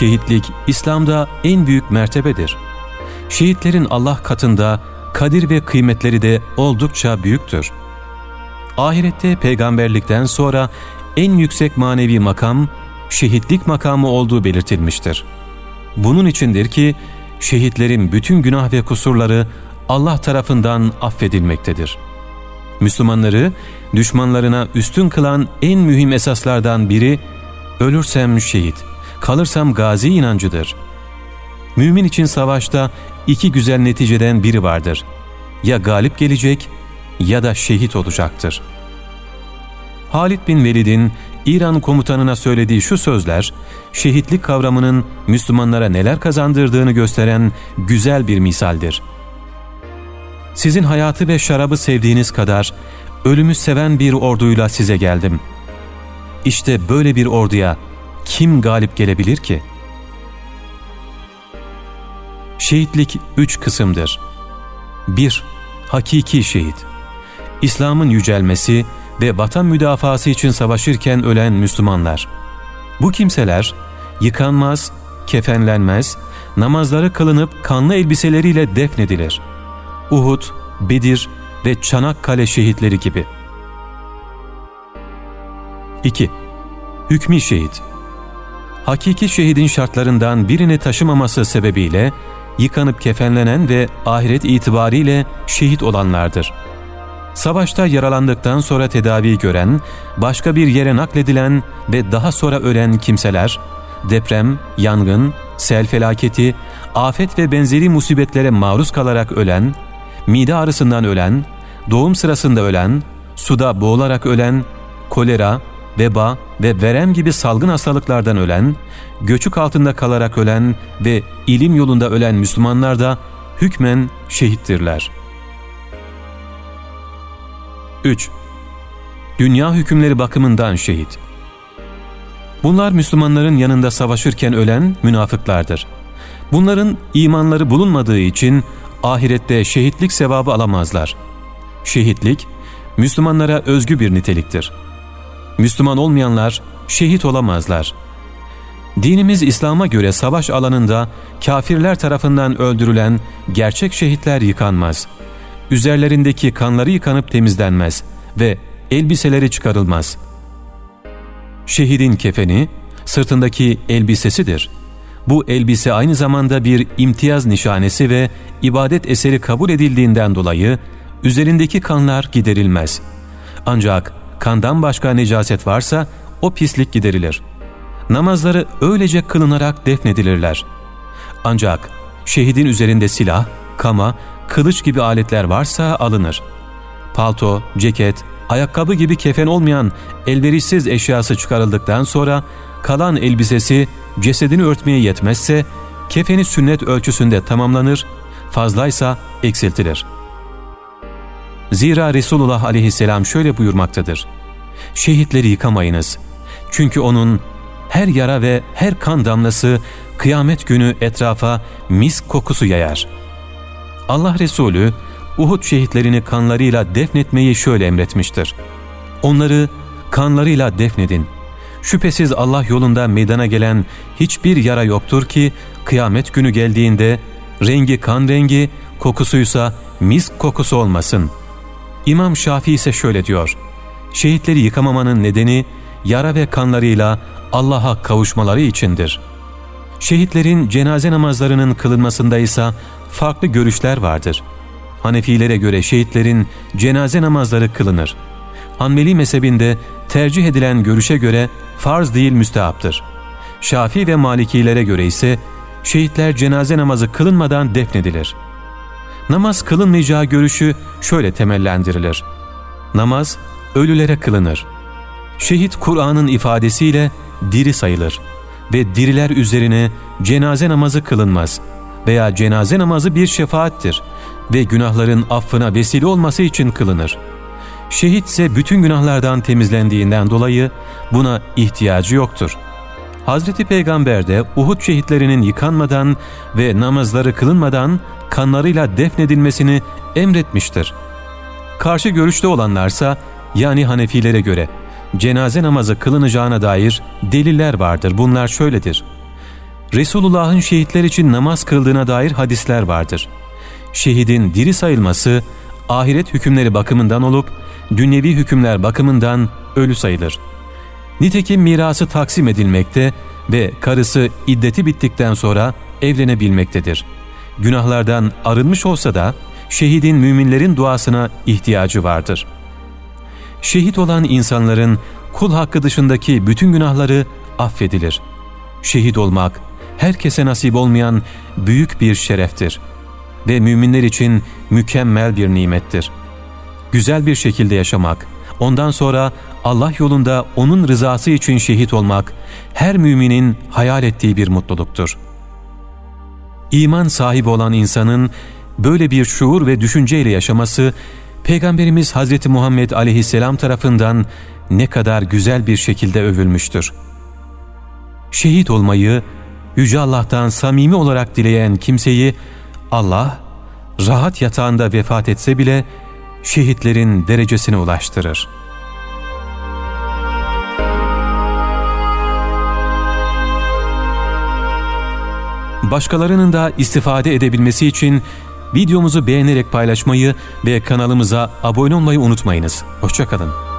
Şehitlik İslam'da en büyük mertebedir. Şehitlerin Allah katında kadir ve kıymetleri de oldukça büyüktür. Ahirette peygamberlikten sonra en yüksek manevi makam şehitlik makamı olduğu belirtilmiştir. Bunun içindir ki şehitlerin bütün günah ve kusurları Allah tarafından affedilmektedir. Müslümanları düşmanlarına üstün kılan en mühim esaslardan biri ölürsem şehit, kalırsam gazi inancıdır. Mümin için savaşta iki güzel neticeden biri vardır. Ya galip gelecek ya da şehit olacaktır. Halid bin Velid'in İran komutanına söylediği şu sözler, şehitlik kavramının Müslümanlara neler kazandırdığını gösteren güzel bir misaldir. Sizin hayatı ve şarabı sevdiğiniz kadar ölümü seven bir orduyla size geldim. İşte böyle bir orduya kim galip gelebilir ki? Şehitlik üç kısımdır. 1. Hakiki şehit. İslam'ın yücelmesi ve vatan müdafası için savaşırken ölen Müslümanlar. Bu kimseler yıkanmaz, kefenlenmez, namazları kılınıp kanlı elbiseleriyle defnedilir. Uhud, Bedir ve Çanakkale şehitleri gibi. 2. Hükmi şehit Hakiki şehidin şartlarından birini taşımaması sebebiyle yıkanıp kefenlenen ve ahiret itibariyle şehit olanlardır. Savaşta yaralandıktan sonra tedavi gören, başka bir yere nakledilen ve daha sonra ölen kimseler, deprem, yangın, sel felaketi, afet ve benzeri musibetlere maruz kalarak ölen, mide ağrısından ölen, doğum sırasında ölen, suda boğularak ölen, kolera, veba ve verem gibi salgın hastalıklardan ölen, göçük altında kalarak ölen ve ilim yolunda ölen Müslümanlar da hükmen şehittirler. 3. Dünya hükümleri bakımından şehit. Bunlar Müslümanların yanında savaşırken ölen münafıklardır. Bunların imanları bulunmadığı için ahirette şehitlik sevabı alamazlar. Şehitlik, Müslümanlara özgü bir niteliktir. Müslüman olmayanlar şehit olamazlar. Dinimiz İslam'a göre savaş alanında kafirler tarafından öldürülen gerçek şehitler yıkanmaz. Üzerlerindeki kanları yıkanıp temizlenmez ve elbiseleri çıkarılmaz. Şehidin kefeni, sırtındaki elbisesidir. Bu elbise aynı zamanda bir imtiyaz nişanesi ve ibadet eseri kabul edildiğinden dolayı üzerindeki kanlar giderilmez. Ancak kandan başka necaset varsa o pislik giderilir. Namazları öylece kılınarak defnedilirler. Ancak şehidin üzerinde silah, kama, kılıç gibi aletler varsa alınır. Palto, ceket, ayakkabı gibi kefen olmayan elverişsiz eşyası çıkarıldıktan sonra kalan elbisesi cesedini örtmeye yetmezse kefeni sünnet ölçüsünde tamamlanır, fazlaysa eksiltilir. Zira Resulullah aleyhisselam şöyle buyurmaktadır. Şehitleri yıkamayınız. Çünkü onun her yara ve her kan damlası kıyamet günü etrafa mis kokusu yayar. Allah Resulü Uhud şehitlerini kanlarıyla defnetmeyi şöyle emretmiştir. Onları kanlarıyla defnedin. Şüphesiz Allah yolunda meydana gelen hiçbir yara yoktur ki kıyamet günü geldiğinde rengi kan rengi, kokusuysa mis kokusu olmasın. İmam Şafii ise şöyle diyor. Şehitleri yıkamamanın nedeni yara ve kanlarıyla Allah'a kavuşmaları içindir. Şehitlerin cenaze namazlarının kılınmasında ise farklı görüşler vardır. Hanefilere göre şehitlerin cenaze namazları kılınır. Hanbeli mezhebinde tercih edilen görüşe göre farz değil müstehaptır. Şafii ve Malikilere göre ise şehitler cenaze namazı kılınmadan defnedilir. Namaz kılınmayacağı görüşü şöyle temellendirilir. Namaz ölülere kılınır. Şehit Kur'an'ın ifadesiyle diri sayılır ve diriler üzerine cenaze namazı kılınmaz veya cenaze namazı bir şefaattir ve günahların affına vesile olması için kılınır. Şehit ise bütün günahlardan temizlendiğinden dolayı buna ihtiyacı yoktur. Hazreti Peygamber de Uhud şehitlerinin yıkanmadan ve namazları kılınmadan kanlarıyla defnedilmesini emretmiştir. Karşı görüşte olanlarsa yani Hanefilere göre cenaze namazı kılınacağına dair deliller vardır. Bunlar şöyledir. Resulullah'ın şehitler için namaz kıldığına dair hadisler vardır. Şehidin diri sayılması ahiret hükümleri bakımından olup dünyevi hükümler bakımından ölü sayılır. Nitekim mirası taksim edilmekte ve karısı iddeti bittikten sonra evlenebilmektedir. Günahlardan arınmış olsa da şehidin müminlerin duasına ihtiyacı vardır. Şehit olan insanların kul hakkı dışındaki bütün günahları affedilir. Şehit olmak herkese nasip olmayan büyük bir şereftir ve müminler için mükemmel bir nimettir. Güzel bir şekilde yaşamak, ondan sonra Allah yolunda onun rızası için şehit olmak her müminin hayal ettiği bir mutluluktur. İman sahibi olan insanın böyle bir şuur ve düşünceyle yaşaması Peygamberimiz Hz. Muhammed aleyhisselam tarafından ne kadar güzel bir şekilde övülmüştür. Şehit olmayı Yüce Allah'tan samimi olarak dileyen kimseyi Allah rahat yatağında vefat etse bile şehitlerin derecesine ulaştırır. Başkalarının da istifade edebilmesi için videomuzu beğenerek paylaşmayı ve kanalımıza abone olmayı unutmayınız. Hoşçakalın.